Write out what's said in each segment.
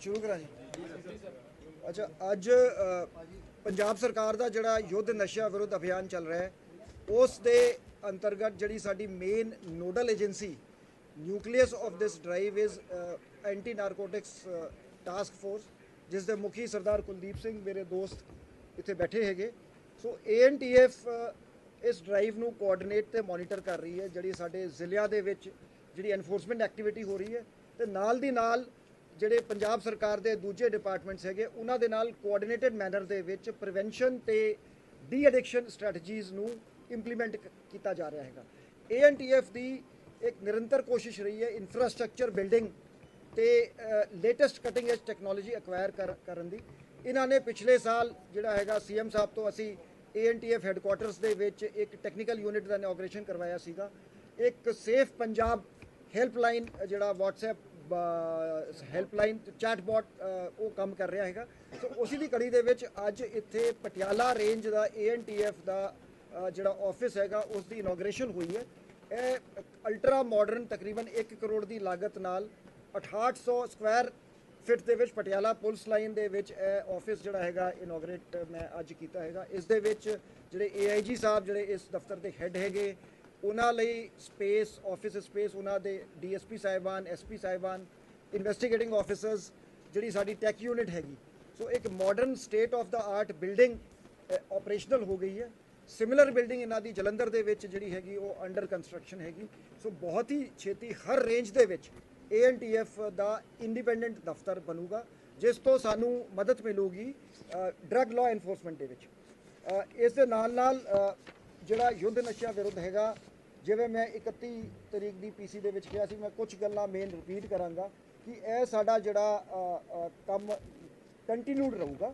ਸ਼ੁਰੂ ਕਰਾਂ ਜੀ ਅੱਛਾ, ਅੱਜ ਪੰਜਾਬ ਸਰਕਾਰ ਦਾ ਜਿਹੜਾ ਯੁੱਧ ਨਸ਼ਾ ਵਿਰੁੱਧ ਅਭਿਆਨ ਚੱਲ ਰਿਹਾ ਹੈ, ਉਸ ਦੇ ਅੰਤਰਗਤ ਜਿਹੜੀ ਸਾਡੀ main nodal agency nucleus of this drive is anti narcotics task force ਜਿਸ ਦੇ ਮੁਖੀ ਸਰਦਾਰ ਕੁਲਦੀਪ ਸਿੰਘ ਮੇਰੇ ਦੋਸਤ ਇੱਥੇ ਬੈਠੇ ਹੈਗੇ। ਸੋ ਏਐਨਟੀਐਫ ਇਸ ਡਰਾਈਵ ਨੂੰ ਕੋਆਰਡੀਨੇਟ ਤੇ ਮੋਨੀਟਰ ਕਰ ਰਹੀ ਹੈ, ਜਿਹੜੀ ਸਾਡੇ ਜ਼ਿਲ੍ਹਿਆਂ ਦੇ ਵਿੱਚ ਜਿਹੜੀ ਐਨਫੋਰਸਮੈਂਟ ਐਕਟੀਵਿਟੀ ਹੋ ਰਹੀ ਹੈ, ਤੇ ਨਾਲ ਦੀ ਨਾਲ ਜਿਹੜੇ ਪੰਜਾਬ ਸਰਕਾਰ ਦੇ ਦੂਜੇ ਡਿਪਾਰਟਮੈਂਟਸ ਹੈਗੇ, ਉਹਨਾਂ ਦੇ ਨਾਲ ਕੋਆਰਡੀਨੇਟਡ ਮੈਨਰ ਦੇ ਵਿੱਚ ਪ੍ਰੀਵੈਂਸ਼ਨ ਤੇ ਡੀ ਐਡਿਕਸ਼ਨ ਸਟ੍ਰੈਟਜੀਜ਼ ਨੂੰ ਇੰਪਲੀਮੈਂਟ ਕੀਤਾ ਜਾ ਰਿਹਾ ਹੈਗਾ। ਏਐਨਟੀਐਫ ਦੀ ਇੱਕ ਨਿਰੰਤਰ ਕੋਸ਼ਿਸ਼ ਰਹੀ ਹੈ ਇਨਫਰਾਸਟ੍ਰਕਚਰ ਬਿਲਡਿੰਗ ਤੇ latest cutting edge technology acquire ਕਰਨ ਦੀ। ਇਹਨਾਂ ਨੇ ਪਿਛਲੇ ਸਾਲ ਜਿਹੜਾ ਹੈਗਾ ਸੀਐਮ ਸਾਹਿਬ ਤੋਂ ਅਸੀਂ ਏਐਨਟੀਐਫ ਹੈੱਡਕੁਆਟਰਸ ਦੇ ਵਿੱਚ ਇੱਕ ਟੈਕਨੀਕਲ ਯੂਨਿਟ ਦਾ ਇਨੋਗ੍ਰੇਸ਼ਨ ਕਰਵਾਇਆ ਸੀਗਾ। ਇੱਕ ਸੇਫ ਪੰਜਾਬ ਹੈਲਪਲਾਈਨ ਜਿਹੜਾ WhatsApp ਹੈਲਪਲਾਈਨ ਚੈਟਬੋਟ ਉਹ ਕੰਮ ਕਰ ਰਿਹਾ ਹੈਗਾ। ਸੋ ਉਸੇ ਦੀ ਕੜੀ ਦੇ ਵਿੱਚ ਅੱਜ ਇੱਥੇ ਪਟਿਆਲਾ ਰੇਂਜ ਦਾ ਏਐਨਟੀਐਫ ਦਾ ਜਿਹੜਾ ਆਫਿਸ ਹੈਗਾ ਉਸ ਦੀ ਇਨੋਗ੍ਰੇਸ਼ਨ ਹੋਈ ਹੈ। ਇਹ ਅਲਟਰਾ ਮਾਡਰਨ ਤਕਰੀਬਨ 1 ਕਰੋੜ ਦੀ ਲਾਗਤ ਨਾਲ 6800 ਸਕੁਆਇਰ ਫਿਟ ਦੇ ਵਿੱਚ ਪਟਿਆਲਾ ਪੁਲਿਸ ਲਾਈਨ ਦੇ ਵਿੱਚ ਇਹ ਆਫਿਸ ਜਿਹੜਾ ਹੈਗਾ ਇਨੋਗ੍ਰੇਟ ਮੈਂ ਅੱਜ ਕੀਤਾ ਹੈਗਾ। ਇਸ ਦੇ ਵਿੱਚ ਜਿਹੜੇ ਏਆਈਜੀ ਸਾਹਿਬ ਜਿਹੜੇ ਇਸ ਦਫ਼ਤਰ ਦੇ ਹੈੱਡ ਹੈਗੇ ਉਹਨਾਂ ਲਈ ਸਪੇਸ ਆਫਿਸ ਸਪੇਸ ਉਹਨਾਂ ਦੇ ਡੀਐਸਪੀ ਸਾਹਿਬਾਨ ਐਸਪੀ ਸਾਹਿਬਾਨ ਇਨਵੈਸਟੀਗੇਟਿੰਗ ਆਫੀਸਰਸ ਜਿਹੜੀ ਸਾਡੀ ਟੈਕ ਯੂਨਿਟ ਹੈਗੀ। ਸੋ ਇੱਕ modern state of the art building operational ਹੋ ਗਈ ਹੈ। ਸਿਮਿਲਰ ਬਿਲਡਿੰਗ ਇਹਨਾਂ ਦੀ ਜਲੰਧਰ ਦੇ ਵਿੱਚ ਜਿਹੜੀ ਹੈਗੀ, ਉਹ ਅੰਡਰ ਕੰਸਟਰਕਸ਼ਨ ਹੈਗੀ। ਸੋ ਬਹੁਤ ਹੀ ਛੇਤੀ ਹਰ ਰੇਂਜ ਦੇ ਵਿੱਚ ਏਐਨਟੀਐਫ ਦਾ ਇੰਡੀਪੈਂਡੈਂਟ ਦਫ਼ਤਰ ਬਣੂਗਾ, ਜਿਸ ਤੋਂ ਸਾਨੂੰ ਮਦਦ ਮਿਲੂਗੀ ਡਰੱਗ ਲਾਅ ਐਨਫੋਰਸਮੈਂਟ ਦੇ ਵਿੱਚ। ਇਸ ਦੇ ਨਾਲ ਨਾਲ ਜਿਹੜਾ ਯੁੱਧ ਨਸ਼ਿਆਂ ਵਿਰੁੱਧ ਹੈਗਾ ਜਿਵੇਂ ਮੈਂ 31 ਤਰੀਕ ਦੀ ਪੀਸੀ ਦੇ ਵਿੱਚ ਕਿਹਾ ਸੀ, ਮੈਂ ਕੁਝ ਗੱਲਾਂ ਮੇਨ ਰਿਪੀਟ ਕਰਾਂਗਾ ਕਿ ਇਹ ਸਾਡਾ ਜਿਹੜਾ ਕੰਮ ਕੰਟੀਨਿਊਡ ਰਹੂਗਾ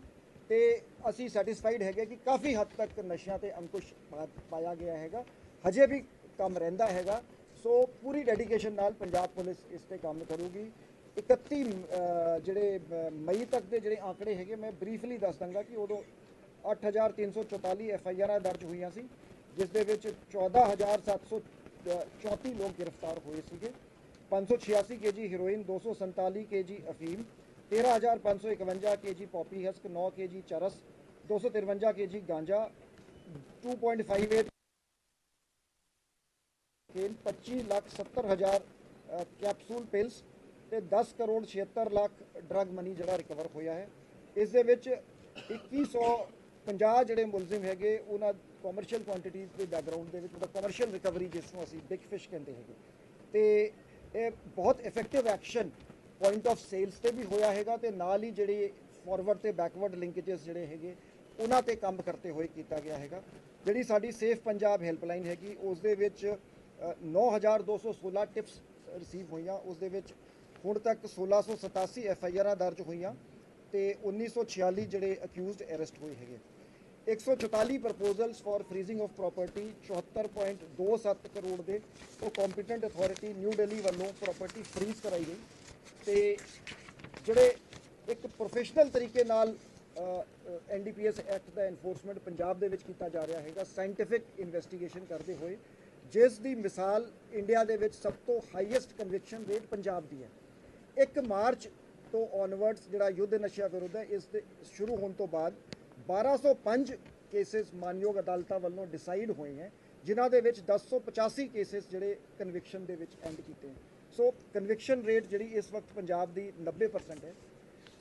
ਤੇ ਅਸੀਂ ਸੈਟੀਸਫਾਈਡ ਹੈਗੇ ਕਿ ਕਾਫੀ ਹੱਦ ਤੱਕ ਨਸ਼ਿਆਂ ਤੇ ਅੰਕੁਸ਼ ਪਾ- ਪਾਇਆ ਗਿਆ ਹੈਗਾ। ਹਜੇ ਵੀ ਕੰਮ ਰਹਿੰਦਾ ਹੈਗਾ। ਸੋ ਪੂਰੀ ਡੈਡੀਕੇਸ਼ਨ ਨਾਲ ਪੰਜਾਬ ਪੁਲਿਸ ਇਸ ਤੇ ਕੰਮ ਕਰੂਗੀ। 31 ਜਿਹੜੇ ਮਈ ਤੱਕ ਦੇ ਜਿਹੜੇ ਆંકੜੇ ਹੈਗੇ, ਮੈਂ ਬਰੀਫਲੀ ਦੱਸ ਦਾਂਗਾ ਕਿ ਉਦੋਂ 8344 ਐਫ ਆਈ ਆਰਾਂ ਦਰਜ ਹੋਈਆਂ ਸੀ। ਜਿਸ ਦੇ ਵਿੱਚ 14734 ਲੋਕ ਗ੍ਰਿਫਤਾਰ ਹੋਏ ਸੀਗੇ 586 ਕੇਜੀ ਹੈਰੋਇਨ 247 ਕੇਜੀ ਅਫੀਮ 13551 ਕੇਜੀ ਪੌਪੀ ਹਸਕ 9 ਕੇਜੀ ਚਰਸ 253 ਕੇਜੀ ਗਾਂਜਾ 2.58 ਕੇਨ 25 ਲੱਖ 70 ਹਜ਼ਾਰ ਕੈਪਸੂਲ ਪਿਲਸ ਤੇ 10 ਕਰੋੜ 76 ਲੱਖ ਡਰੱਗ ਮਨੀ ਜਿਹੜਾ ਰਿਕਵਰ ਹੋਇਆ ਹੈ। ਇਸ ਦੇ ਵਿੱਚ 2150 ਜਿਹੜੇ ਮੁਲਜ਼ਮ ਹੈਗੇ ਉਹਨਾਂ ਕਮਰਸ਼ੀਅਲ ਕੁਆਂਟੀਟੀਜ਼ ਦੇ ਬੈਕਗ੍ਰਾਉਂਡ ਦੇ ਵਿੱਚ ਉਹਦਾ ਕਮਰਸ਼ੀਅਲ ਰਿਕਵਰੀ ਜਿਸ ਨੂੰ ਅਸੀਂ ਬਿਗ ਫਿਸ਼ ਕਹਿੰਦੇ ਹੈਗੇ। ਤੇ ਇਹ ਬਹੁਤ effective action point of sales ਤੇ ਵੀ ਹੋਇਆ ਹੈਗਾ ਤੇ ਨਾਲ ਹੀ ਜਿਹੜੇ ਫਾਰਵਰਡ ਤੇ ਬੈਕਵਰਡ ਲਿੰਕੇजेस ਜਿਹੜੇ ਹੈਗੇ ਉਹਨਾਂ ਤੇ ਕੰਮ ਕਰਤੇ ਹੋਏ ਕੀਤਾ ਗਿਆ ਹੈਗਾ। ਜਿਹੜੀ ਸਾਡੀ ਸੇਫ ਪੰਜਾਬ ਹੈਲਪਲਾਈਨ ਹੈਗੀ ਉਸ ਦੇ ਵਿੱਚ ਅ, 9216 ਟਿਪਸ ਰਿਸੀਵ ਹੋਈਆਂ ਉਸ ਦੇ ਵਿੱਚ ਹੁਣ ਤੱਕ 1687 ਐਫ ਆਈ ਆਰਾਂ ਦਰਜ ਹੋਈਆਂ ਤੇ 1946 ਜਿਹੜੇ ਅਕਿਊਜ਼ਡ ਅਰੈਸਟ ਹੋਏ ਹੈਗੇ। 144 proposals for freezing of property 74.27 crore ਦੇ ਉਹ ਕੰਪੀਟੈਂਟ ਅਥਾਰਟੀ ਨਿਊ ਦਿੱਲੀ ਵੱਲੋਂ ਪ੍ਰਾਪਰਟੀ ਫਰੀਜ਼ ਕਰਾਈ ਗਈ ਤੇ ਜਿਹੜੇ ਇੱਕ ਪ੍ਰੋਫੈਸ਼ਨਲ ਤਰੀਕੇ ਨਾਲ ਐਨਡੀਪੀਐਸ ਐਕਟ ਦਾ ਐਨਫੋਰਸਮੈਂਟ ਪੰਜਾਬ ਦੇ ਵਿੱਚ ਕੀਤਾ ਜਾ ਰਿਹਾ ਹੈਗਾ ਸਾਇੰਟਿਫਿਕ ਇਨਵੈਸਟੀਗੇਸ਼ਨ ਕਰਦੇ ਹੋਏ, ਜਿਸ ਦੀ ਮਿਸਾਲ ਇੰਡੀਆ ਦੇ ਵਿੱਚ ਸਭ ਤੋਂ ਹਾਈਐਸਟ ਕਨਵਿਕਸ਼ਨ ਰੇਟ ਪੰਜਾਬ ਦੀ ਹੈ। 1 ਮਾਰਚ ਤੋਂ ਔਨਵਰਡਸ ਜਿਹੜਾ ਯੁੱਧ ਨਸ਼ਿਆਂ ਵਿਰੁੱਧ ਹੈ, ਇਸ ਦੇ ਸ਼ੁਰੂ ਹੋਣ ਤੋਂ ਬਾਅਦ 1205 ਕੇਸਿਸ ਮਾਨਯੋਗ ਅਦਾਲਤਾਂ ਵੱਲੋਂ ਡਿਸਾਈਡ ਹੋਏ ਹੈ, ਜਿਨ੍ਹਾਂ ਦੇ ਵਿੱਚ 1085 ਕੇਸਿਸ ਜਿਹੜੇ ਕਨਵਿਕਸ਼ਨ ਦੇ ਵਿੱਚ ਐਂਡ ਕੀਤੇ ਹੈ। ਸੋ ਕਨਵਿਕਸ਼ਨ ਰੇਟ ਜਿਹੜੀ ਇਸ ਵਕਤ ਪੰਜਾਬ ਦੀ 90% ਹੈ।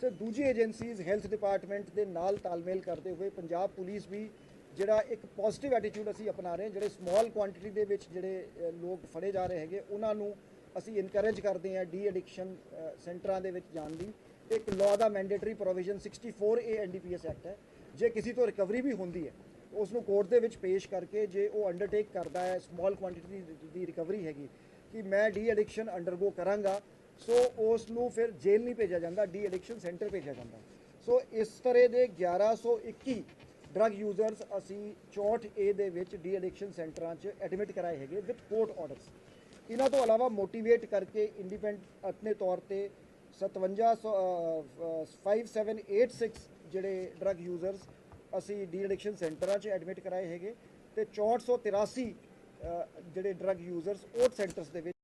ਸੋ ਦੂਜੀ ਏਜੰਸੀਜ਼ ਹੈਲਥ ਡਿਪਾਰਟਮੈਂਟ ਦੇ ਨਾਲ ਤਾਲਮੇਲ ਕਰਦੇ ਹੋਏ ਪੰਜਾਬ ਪੁਲਿਸ ਵੀ ਜਿਹੜਾ ਇੱਕ ਪੋਜ਼ਿਟਿਵ ਐਟੀਟਿਊਡ ਅਸੀਂ ਅਪਣਾ ਰਹੇ ਹਾਂ, ਜਿਹੜੇ ਸਮਾਲ ਕੁਆਂਟੀਟੀ ਦੇ ਵਿੱਚ ਜਿਹੜੇ ਲੋਕ ਫੜੇ ਜਾ ਰਹੇ ਹੈਗੇ, ਉਹਨਾਂ ਨੂੰ ਅਸੀਂ ਇਨਕਰੇਜ ਕਰਦੇ ਹਾਂ ਡੀ ਐਡਿਕਸ਼ਨ ਸੈਂਟਰਾਂ ਦੇ ਵਿੱਚ ਜਾਣ ਦੀ। ਇੱਕ law the mandatory provision 64 A NDPS act ਹੈ। ਜੇ ਕਿਸੇ ਤੋਂ ਰਿਕਵਰੀ ਵੀ ਹੁੰਦੀ ਹੈ ਉਸ ਨੂੰ ਕੋਰਟ ਦੇ ਵਿੱਚ ਪੇਸ਼ ਕਰਕੇ ਜੇ ਉਹ ਅੰਡਰਟੇਕ ਕਰਦਾ ਹੈ ਸਮਾਲ ਕੁਆਂਟੀਟੀ ਦੀ ਰਿਕਵਰੀ ਹੈਗੀ, ਕਿ ਮੈਂ ਡੀ ਐਡਿਕਸ਼ਨ ਅੰਡਰਗੋ ਕਰਾਂਗਾ ਸੋ ਉਸ ਨੂੰ ਫਿਰ ਜੇਲ੍ਹ ਨਹੀਂ ਭੇਜਿਆ ਜਾਂਦਾ ਡੀ ਐਡਿਕਸ਼ਨ ਸੈਂਟਰ ਭੇਜਿਆ ਜਾਂਦਾ। ਸੋ ਇਸ ਤਰ੍ਹਾਂ ਦੇ 1121 ਡਰੱਗ ਯੂਜ਼ਰਸ ਅਸੀਂ 64 ਏ ਦੇ ਵਿੱਚ ਡੀ ਐਡਿਕਸ਼ਨ ਸੈਂਟਰਾਂ 'ਚ ਐਡਮਿਟ ਕਰਾਏ ਹੈਗੇ ਵਿਦ ਕੋਰਟ ਆਰਡਰਸ ਇਹਨਾਂ ਤੋਂ ਇਲਾਵਾ ਮੋਟੀਵੇਟ ਕਰਕੇ ਇੰਡੀਪੈਂਡੈਂਟ ਆਪਣੇ ਤੌਰ ਤੇ 57 5786 ਜਿਹੜੇ ਡਰੱਗ ਯੂਜ਼ਰਸ ਅਸੀਂ ਡੀ ਐਡਿਕਸ਼ਨ ਸੈਂਟਰਾਂ 'ਚ ਐਡਮਿਟ ਕਰਾਏ ਹੈਗੇ ਤੇ 6483 ਅ, ਜਿਹੜੇ ਡਰੱਗ ਯੂਜ਼ਰਸ ਉਹ ਸੈਂਟਰਸ ਦੇ ਵਿੱਚ